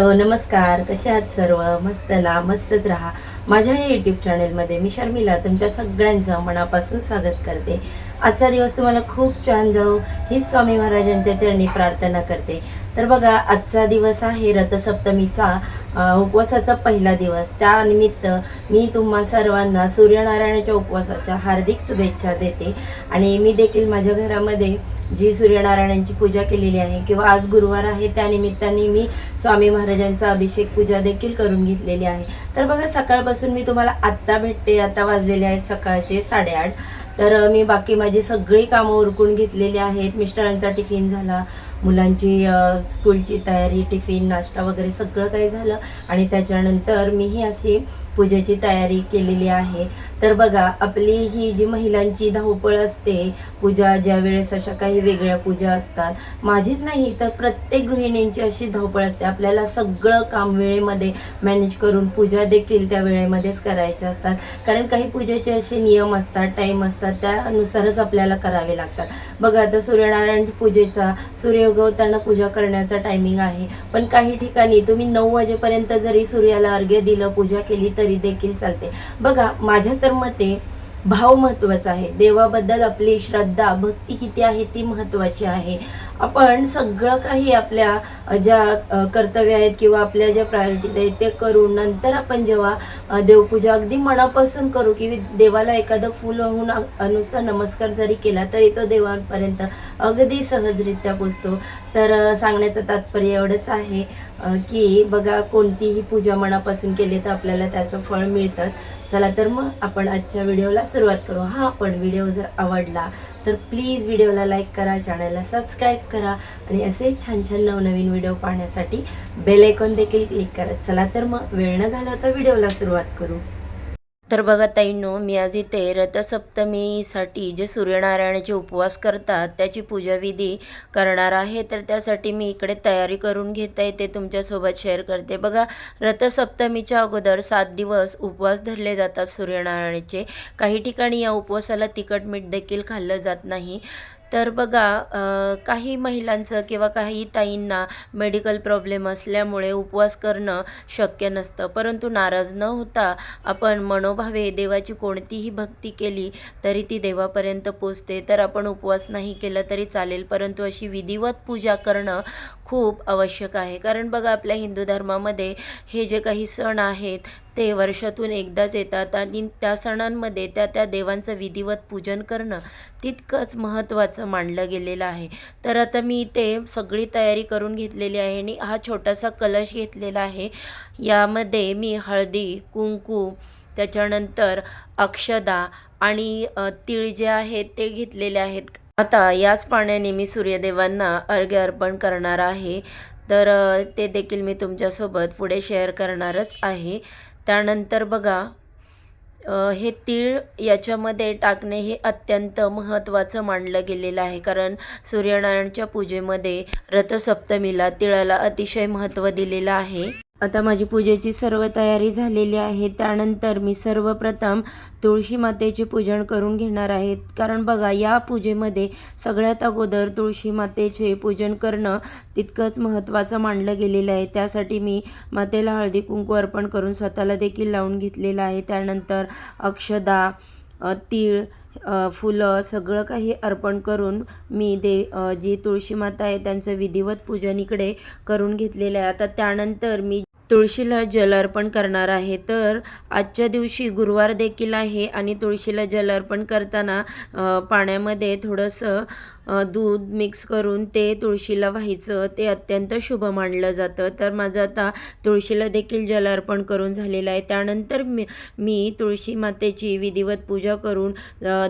Hello नमस्कार. कसे आहात सर्व? मस्त ना मस्तच राहा. माझ्या या यूट्यूब चॅनेलमध्ये मी शर्मिला तुमच्या सगळ्यांचं मनापासून स्वागत करते. आजचा दिवस तुम्हाला खूप छान जाऊ. हीच स्वामी महाराजांच्या चरणी प्रार्थना करते. तर बघा आजचा दिवस आहे रथसप्तमीचा. उपवासाचा पहिला दिवस. त्यानिमित्त मी तुम्हा सर्वांना सूर्यनारायणाच्या उपवासाच्या हार्दिक शुभेच्छा देते. आणि मी देखील माझ्या घरामध्ये जी सूर्यनारायणांची पूजा केलेली आहे किंवा आज गुरुवार आहे त्यानिमित्ताने मी स्वामी महाराजांचा अभिषेक पूजा देखील करून घेतलेली आहे. तर बघा सकाळपासून मी तुम्हाला आत्ता भेटते. आता वाजलेले आहेत सकाळचे साडेआठ. तर मी बाकी माझी सगळी कामं उरकून घेतलेली आहेत. मिस्टरांचा टिफिन झाला. मुलांची स्कूलची तयारी टिफिन नाश्ता वगैरे सगळं काही झालं. आणि त्याच्यानंतर मीही अशी पूजेची तयारी केलेली आहे. तर बघा आपली ही जी महिलांची धावपळ असते पूजा ज्या वेळेस अशा काही वेगळ्या पूजा असतात माझीच नाही तर प्रत्येक गृहिणींची अशी धावपळ असते. आपल्याला सगळं काम वेळेमध्ये मॅनेज करून पूजा देखील त्या वेळेमध्येच करायच्या असतात. कारण काही पूजेचे असे नियम असतात टाईम असतात त्यानुसारच आपल्याला करावे लागतात. बघा आता सूर्यनारायण पूजेचा सूर्य उगवताना पूजा करण्याचा टायमिंग आहे. पण काही ठिकाणी तुम्ही नऊ वाजेपर्यंत जरी सूर्याला अर्घ्य दिलं पूजा केली तरी देखील चालते. बघा माझ्या तर मते भाव महत्त्वाचा आहे. देवाबद्दल आपली श्रद्धा भक्ती किती आहे ती महत्त्वाची आहे. आपण सगळं काही आपल्या ज्या कर्तव्य आहेत किंवा आपल्या ज्या प्रायोरिटीज आहेत ते करून नंतर आपण जेव्हा देवपूजा अगदी मनापासून करू की देवाला एखादं फूल होऊन नुसता नमस्कार जरी केला तरी तो देवांपर्यंत अगदी सहजरित्या पोचतो. तर सांगण्याचं तात्पर्य एवढंच आहे की बघा कोणतीही पूजा मनापासून केली तर आपल्याला त्याचं फळ मिळतंच. चला तर मग आपण आजच्या व्हिडिओला सुरुवात करू. हा आपण व्हिडिओ जर आवडला तर प्लीज व्हिडिओला लाईक करा चॅनलला सबस्क्राईब करा आणि असे छान छान नवनवीन व्हिडिओ पाहण्यासाठी बेल आयकॉन देखील क्लिक करा. चला तर मग वेळ न घालवता व्हिडिओला सुरुवात करू. तर बघा ताईंनो मी आज इथे रथसप्तमीसाठी जे सूर्यनारायणाचे उपवास करतात त्याची पूजाविधी करणार आहे. तर त्यासाठी मी इकडे तयारी करून घेते ते तुमच्यासोबत शेअर करते. बघा रथसप्तमीच्या अगोदर सात दिवस उपवास धरले जातात सूर्यनारायणाचे. काही ठिकाणी या उपवासाला तिखट मीठ देखील खाल्लं जात नाही. तर बघा काही महिलांचं किंवा काही ताईंना मेडिकल प्रॉब्लेम असल्यामुळे उपवास करणं शक्य नसतं. परंतु नाराज न होता आपण मनोभावे देवाची कोणतीही भक्ती केली तरी ती देवापर्यंत पोचते. तर आपण उपवास नाही केला तरी चालेल परंतु अशी विधिवत पूजा करणं खूप आवश्यक आहे. कारण बघा आपल्या हिंदू धर्मामध्ये हे जे काही सण आहेत ते वर्षातून एकदाच येतात आणि त्या सणांमध्ये त्या त्या देवांचं विधिवत पूजन करणं तितकंच महत्त्वाचं मानलं गेलेलं आहे. तर आता मी इथे सगळी तयारी करून घेतलेली आहे आणि हा छोटासा कलश घेतलेला आहे. यामध्ये मी हळदी कुंकू त्याच्यानंतर अक्षदा आणि तीळ जे आहेत ते घेतलेले आहेत. आता याच पाण्याने मी सूर्यदेवांना अर्घ्य अर्पण करणार आहे. तर ते देखील मी तुमच्यासोबत पुढे शेअर करणारच आहे. त्यानंतर बघा हे तीळ याच्यामध्ये टाकणे हे अत्यंत महत्त्वाचं मानलं गेलेलं आहे. कारण सूर्यनारायणच्या पूजेमध्ये रथसप्तमीला तिळाला अतिशय महत्त्व दिलेलं आहे. आता माझी पूजेची सर्व तयारी झालेली आहे. त्यानंतर मी सर्वप्रथम तुळशी मातेचे पूजन करून घेणार आहे. कारण बघा या पूजेमध्ये सगळ्यात अगोदर तुळशी मातेचे पूजन करणं तितकंच महत्त्वाचं मानलं गेलेलं आहे. त्यासाठी मी मातेला हळदी कुंकू अर्पण करून स्वतःला देखील लावून घेतलेलं आहे. त्यानंतर अक्षदा तीळ फुलं सगळं काही अर्पण करून मी दे जी तुळशी माता आहे त्यांचं विधिवत पूजन इकडे करून घेतलेलं आहे. आता त्यानंतर मी तुळशीला जल अर्पण करणार आहे. तर आजच्या दिवशी गुरुवार देखील आहे आणि तुळशीला जल अर्पण करताना पाण्यामध्ये थोडंसं दूध मिक्स करून ते तुळशीला व्हायचं ते अत्यंत शुभ मानलं जातं. तर माझं आता तुळशीला देखील जल अर्पण करून झालेलं आहे. त्यानंतर मी मी तुळशी मातेची विधिवत पूजा करून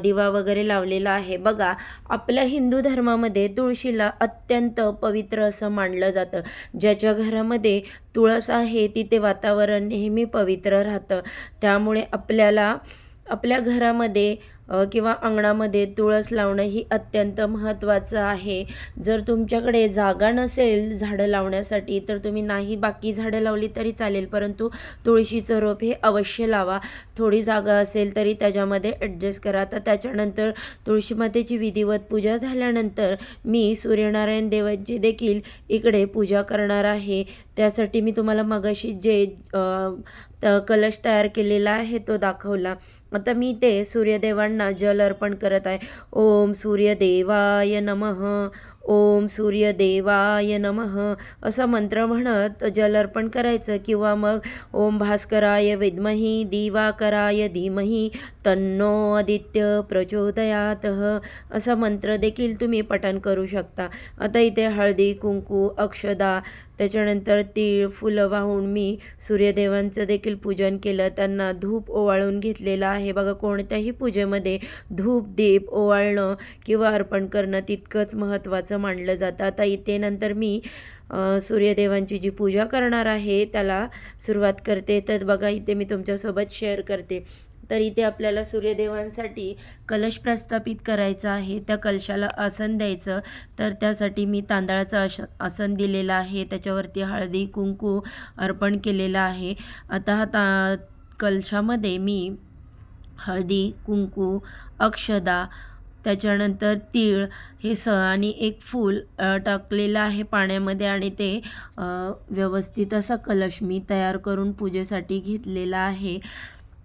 दिवा वगैरे लावलेला आहे. बघा आपल्या हिंदू धर्मामध्ये तुळशीला अत्यंत पवित्र असं मानलं जातं. ज्याच्या घरामध्ये तुळस आहे तिथे वातावरण नेहमी पवित्र राहतं. त्यामुळे आपल्याला आपल्या घरामध्ये किंवा अंगणामध्ये तुळस लावणं ही अत्यंत महत्त्वाचं आहे. जर तुमच्याकडे जागा नसेल झाडं लावण्यासाठी तर तुम्ही नाही बाकी झाडं लावली तरी चालेल परंतु तुळशीचं रोप हे अवश्य लावा. थोडी जागा असेल तरी त्याच्यामध्ये ॲडजस्ट करा. तर त्याच्यानंतर तुळशी मातेची विधिवत पूजा झाल्यानंतर मी सूर्यनारायण देवांची देखील इकडे पूजा करणार आहे. त्यासाठी मी तुम्हाला मगाशी जे तर कलश तयार केलेला आहे तो दाखवला. आता मी ते सूर्यदेवांना जल अर्पण करत आहे. ओम सूर्यदेवाय नमः. ओम सूर्यदेवाय नमः असं मंत्र म्हणत जल अर्पण करायचं. किंवा मग ओम भास्कराय विद्मही दिवाकराय धीमही तन्नो आदित्य प्रचोदयात असा मंत्र देखील तुम्ही पठण करू शकता. आता इथे हळदी कुंकू अक्षदा त्याच्यानंतर तीळ फुलं वाहून मी सूर्यदेवांचं देखील पूजन केलं. त्यांना धूप ओवाळून घेतलेलं आहे. बघा कोणत्याही पूजेमध्ये धूप दीप ओवाळणं किंवा अर्पण करणं तितकंच महत्त्वाचं मानलं जातं. आता इथे नंतर मी सूर्यदेवांची जी पूजा करणार आहे त्याला सुरुवात करते. तर बघा इथे मी तुमच्यासोबत शेअर करते. तर इथे आपल्याला सूर्यदेवांसाठी कलश प्रस्थापित करायचा आहे. त्या कलशाला आसन द्यायचं. तर त्यासाठी मी तांदळाचं आश आसन दिलेलं आहे. त्याच्यावरती हळदी कुंकू अर्पण केलेलं आहे. आता हा ता कलशामध्ये मी हळदी कुंकू अक्षदा त्याच्यानंतर तीळ हे स आणि एक फूल टाकलेलं आहे पाण्यामध्ये आणि ते व्यवस्थित असा कलश मी तयार करून पूजेसाठी घेतलेला आहे.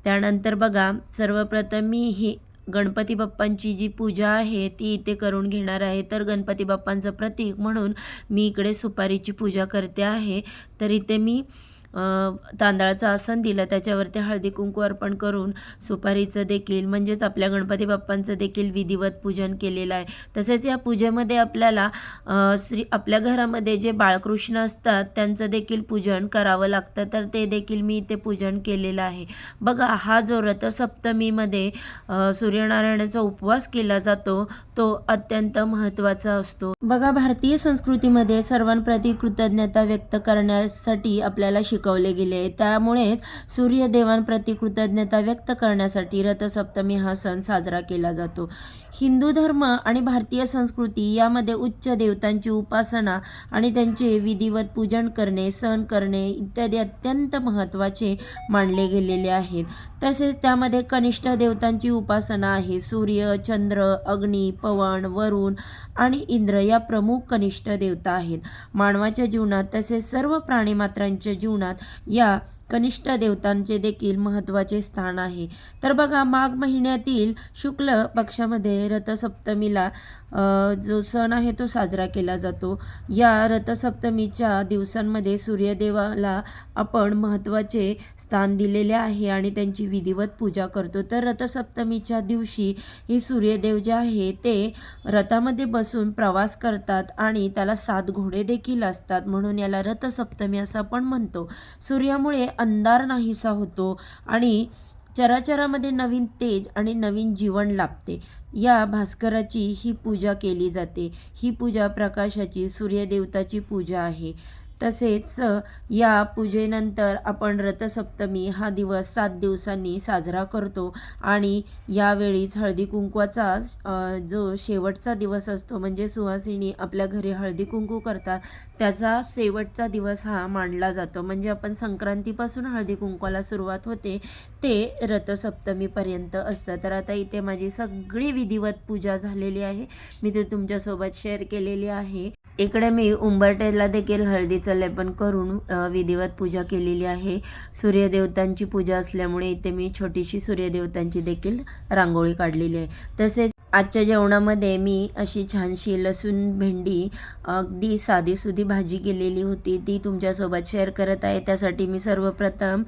त्यानंतर बघा सर्वप्रथम मी ही गणपती बाप्पांची जी पूजा आहे ती इथे करून घेणार आहे. तर गणपती बाप्पांचं प्रतीक म्हणून मी इकडे सुपारीची पूजा करते आहे. तर इथे मी तांदळाचं आसन दिलं त्याच्यावरती हळदी कुंकू अर्पण करून सुपारीचं देखील म्हणजेच आपल्या गणपती बाप्पांचं देखील विधिवत पूजन केलेलं आहे. तसेच या पूजेमध्ये आपल्याला श्री आपल्या घरामध्ये जे बाळकृष्ण असतात त्यांचं देखील पूजन करावं लागतं तर ते देखील मी इथे पूजन केलेलं आहे. बघा हा जो रथसप्तमीमध्ये सूर्यनारायणाचा उपवास केला जातो तो अत्यंत महत्त्वाचा असतो. बघा भारतीय संस्कृतीमध्ये सर्वांप्रती कृतज्ञता व्यक्त करण्यासाठी आपल्याला शिक शिकवले गेले. त्यामुळेच सूर्यदेवांप्रती कृतज्ञता व्यक्त करण्यासाठी रथसप्तमी हा सण साजरा केला जातो. हिंदू धर्म आणि भारतीय संस्कृती यामध्ये उच्च देवतांची उपासना आणि त्यांचे विधिवत पूजन करणे सण करणे इत्यादी अत्यंत महत्त्वाचे मानले गेलेले आहेत. तसेच त्यामध्ये कनिष्ठ देवतांची उपासना आहे. सूर्य चंद्र अग्नी पवन वरुण आणि इंद्र या प्रमुख कनिष्ठ देवता आहेत. मानवाच्या जीवनात तसेच सर्व प्राणीमात्रांच्या जीवनात या कनिष्ठ देवतांचे देखील महत्त्वाचे स्थान आहे. तर बघा माघ महिन्यातील शुक्ल पक्षामध्ये रथसप्तमीला जो सण आहे तो साजरा केला जातो. या रथसप्तमीच्या दिवसांमध्ये सूर्यदेवाला आपण महत्त्वाचे स्थान दिलेले आहे आणि त्यांची विधिवत पूजा करतो. तर रथसप्तमीच्या दिवशी हे सूर्यदेव जे आहे ते रथामध्ये बसून प्रवास करतात आणि त्याला सात घोडे देखील असतात म्हणून याला रथसप्तमी असं आपण म्हणतो. सूर्यामुळे अंधार नाहीसा होतो आणि चराचरामध्ये नवीन तेज आणि नवीन जीवन लाभते. या भास्कराची ही पूजा केली जाते. ही पूजा प्रकाशाची सूर्यदेवताची पूजा आहे. तसेच या पूजेनंतर आपण रथसप्तमी हा दिवस सात दिवसांनी साजरा करतो आणि यावेळीच हळदी कुंकवाचा जो शेवटचा दिवस असतो म्हणजे सुवासिनी आपल्या घरी हळदी कुंकू करतात त्याचा शेवटचा दिवस हा मानला जातो. म्हणजे आपण संक्रांतीपासून हळदी कुंकवाला सुरुवात होते ते रथसप्तमीपर्यंत असतं. तर आता इथे माझी सगळी विधिवत पूजा झालेली आहे. मी ते तुमच्यासोबत शेअर केलेली आहे. इकडे मी उंबरटेला देखील हळदीचं लेपन करून अ, विधिवत पूजा केलेली आहे. सूर्यदेवतांची पूजा असल्यामुळे इथे मी छोटीशी सूर्यदेवतांची देखील रांगोळी काढलेली आहे. तसेच आजच्या जेवणामध्ये मी अशी छानशी लसूण भेंडी अगदी साधीसुधी भाजी केलेली होती. ती तुमच्यासोबत शेअर करत आहे. त्यासाठी मी सर्वप्रथम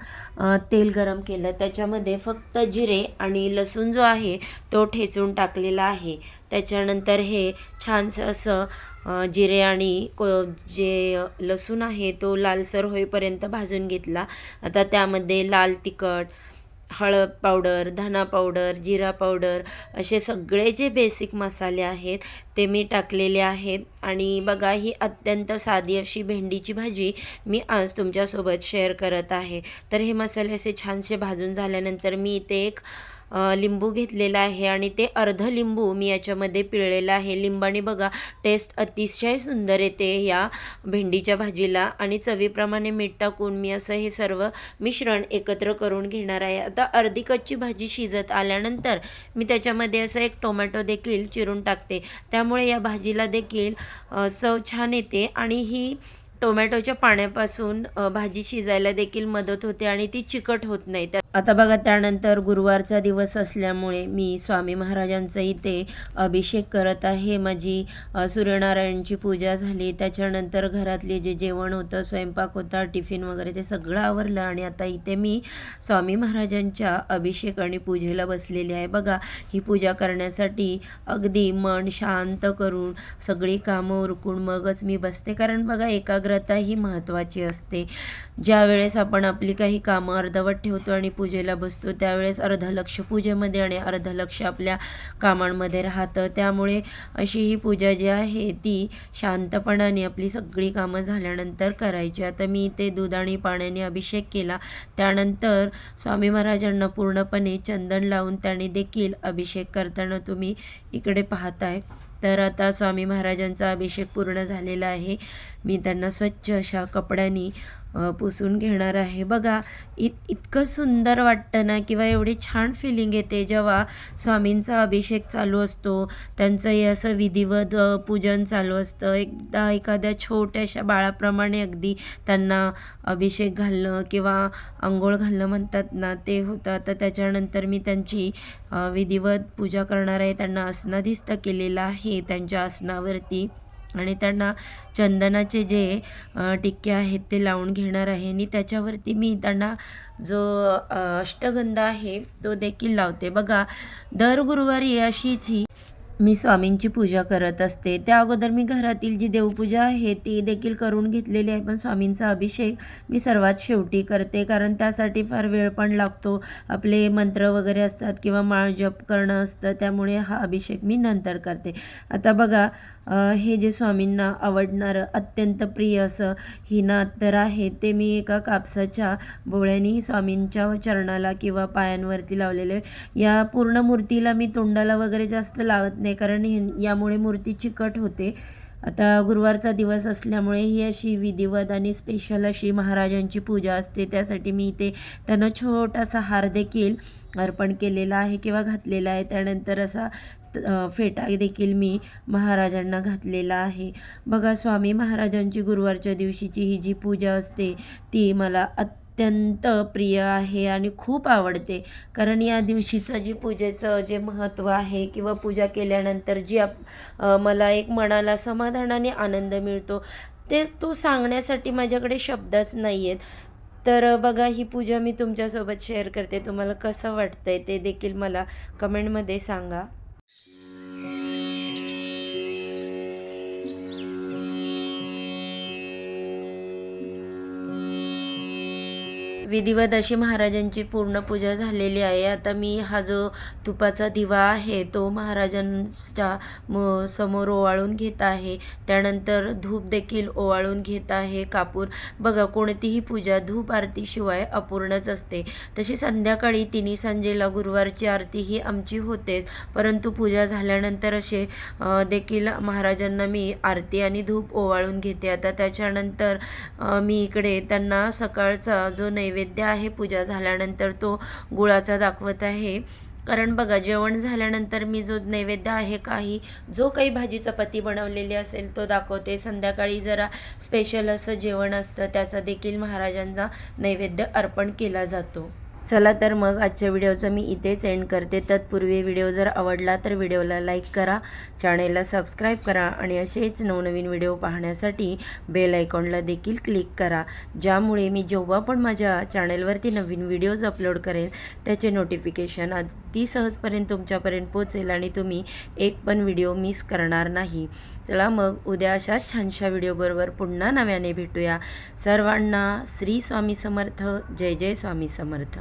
तेल गरम केलं. त्याच्यामध्ये फक्त जिरे आणि लसूण जो आहे तो ठेचून टाकलेला आहे. त्याच्यानंतर हे छानसं असं जिरे आणि को जे लसूण आहे तो लालसर होईपर्यंत भाजून घेतला. आता त्यामध्ये लाल तिखट हळद पावडर धना पावडर जिरा पावडर असे सगळे जे बेसिक मसाले आहेत ते मी टाकलेले आहेत. आणि बघा ही अत्यंत साधी अशी भेंडीची भाजी मी आज तुमच्यासोबत शेअर करत आहे. तर हे मसाले असे छानसे भाजून झाल्यानंतर मी इथे एक लिंबू घेतलेला आहे आणि ते अर्ध लिंबू मी याच्यामध्ये पिळलेलं आहे. लिंबाने बघा टेस्ट अतिशय सुंदर येते या भेंडीच्या भाजीला आणि चवीप्रमाणे मीठ टाकून मी असं हे सर्व मिश्रण एकत्र करून घेणार आहे. आता अर्धी कच्ची भाजी शिजत आल्यानंतर मी त्याच्यामध्ये असं एक टोमॅटो देखील चिरून टाकते. त्यामुळे या भाजीला देखील चव छान येते आणि ही टोमॅटोच्या पाण्यापासून भाजी शिजायला देखील मदत होते आणि ती चिकट होत नाही. त्या आता बघा त्यानंतर गुरुवारचा दिवस असल्यामुळे मी स्वामी महाराजांचा इथे अभिषेक करत आहे. माझी सूर्यनारायणची पूजा झाली. त्याच्यानंतर घरातले जे जेवण होतं स्वयंपाक होता टिफिन वगैरे ते सगळं आवरलं आणि आता इथे मी स्वामी महाराजांच्या अभिषेक आणि पूजेला बसलेली आहे. बघा ही पूजा करण्यासाठी अगदी मन शांत करून सगळी कामं उरकून मगच मी बसते. कारण बघा एकाग्रता ही महत्त्वाची असते. ज्या वेळेस आपण आपली काही कामं अर्धवट ठेवतो आणि पूजेला बसतो. त्यावेळेस अर्ध लक्ष पूजेमध्ये आणि अर्ध लक्ष आपल्या कामांमध्ये राहतं. त्यामुळे अशी ही पूजा जी आहे ती शांतपणाने आपली सगळी कामं झाल्यानंतर करायची. आता मी इथे दूध आणि पाण्याने अभिषेक केला. त्यानंतर स्वामी महाराजांना पूर्णपणे चंदन लावून त्याने देखील अभिषेक करताना तुम्ही इकडे पाहताय. तर आता स्वामी महाराजांचा अभिषेक पूर्ण झालेला आहे. मी त्यांना स्वच्छ अशा कपड्यांनी पुसून घेणार आहे. बघा इत इतकं सुंदर वाटतं ना किंवा एवढी छान फिलिंग येते जेव्हा स्वामींचा अभिषेक चालू असतो त्यांचं हे असं विधिवत पूजन चालू असतं. एकदा एखाद्या छोट्याशा बाळाप्रमाणे अगदी त्यांना अभिषेक घालणं किंवा आंघोळ घालणं म्हणतात ना ते होतं आता त्याच्यानंतर मी त्यांची विधिवत पूजा करणार आहे. त्यांना आसनाधिस्त केलेलं आहे त्यांच्या आसनावरती. आणि त्यांना चंदनाचे जे टिक्के आहेत ते लावून घेणार आहे. आणि त्याच्यावरती मी त्यांना जो अष्टगंध आहे तो देखील लावते. बघा दर गुरुवारी अशीच ही मी स्वामींची पूजा करत असते. त्या अगोदर मी घरातील जी देवपूजा आहे ती देखील करून घेतलेली आहे. पण स्वामींचा अभिषेक मी सर्वात शेवटी करते. कारण त्यासाठी फार वेळ पण लागतो. आपले मंत्र वगैरे असतात किंवा माळ जप करणं असतं त्यामुळे हा अभिषेक मी नंतर करते. आता बघा हे जे स्वामींना आवडणारं अत्यंत प्रिय असं हिना आहे ते मी एका कापसाच्या बोळ्यानी स्वामींच्या चरणाला किंवा पायांवरती लावलेले आहे. या पूर्ण मूर्तीला मी तोंडाला वगैरे जास्त लावत नाही कारण हे यामुळे मूर्ती चिकट होते आता गुरुवारचा दिवस असल्यामुळे ही अशी विधिवत आणि स्पेशल अशी महाराजांची पूजा असते त्यासाठी मी इथे त्यांना छोटासा हार देखील अर्पण केलेला आहे किंवा घातलेला आहे त्यानंतर असा फेटा देखील मी महाराजांना घातलेला आहे. बघा स्वामी महाराजांची गुरुवारच्या दिवशीची ही जी पूजा असते ती मला अत्यंत प्रिय आहे आणि खूप आवडते. कारण या दिवशीचं जी पूजेचं जे महत्त्व आहे किंवा पूजा केल्यानंतर जी आप मला एक मनाला समाधान आणि आनंद मिळतो ते तो सांगण्यासाठी माझ्याकडे शब्दच नाही आहेत तर बघा ही पूजा मी तुमच्यासोबत शेअर करते. तुम्हाला कसं वाटतंय ते देखील मला कमेंटमध्ये सांगा. विधिवत अशी महाराजांची पूर्ण पूजा झालेली आहे. आता मी हा जो तुपाचा दिवा आहे तो महाराजांच्या म समोर ओवाळून घेत आहे. त्यानंतर धूप देखील ओवाळून घेत आहे. कापूर बघा कोणतीही पूजा धूप आरतीशिवाय अपूर्णच असते. तशी संध्याकाळी तिन्ही संजेला गुरुवारची आरती ही आमची होतेच. परंतु पूजा झाल्यानंतर असे देखील महाराजांना मी आरती आणि धूप ओवाळून घेते. आता त्याच्यानंतर मी इकडे त्यांना सकाळचा जो नैवेद्य आहे पूजा झाल्यानंतर तो गुळाचा दाखवत आहे. कारण बघा जेवण झाल्यानंतर मी जो नैवेद्य आहे काही जो काही भाजी चपाती बनवलेली असेल तो दाखवते. संध्याकाळी जरा स्पेशल असं जेवण असतं त्याचा देखील महाराजांना नैवेद्य अर्पण केला जातो. चला तर मग आजच्या व्हिडिओचं मी इथे सेंड करते. तत्पूर्वी व्हिडिओ जर आवडला तर व्हिडिओला लाईक करा चॅनेलला सबस्क्राईब करा आणि असेच नवनवीन व्हिडिओ पाहण्यासाठी बेल आयकॉनला देखील क्लिक करा. ज्यामुळे मी जेव्हा पण माझ्या चॅनेलवरती नवीन व्हिडिओज अपलोड करेल त्याचे नोटिफिकेशन अगदी सहजपर्यंत तुमच्यापर्यंत पोचेल आणि तुम्ही एक पण व्हिडिओ मिस करणार नाही. चला मग उद्या अशाच छानशा व्हिडिओबरोबर पुन्हा नव्याने भेटूया. सर्वांना श्री स्वामी समर्थ. जय जय स्वामी समर्थ.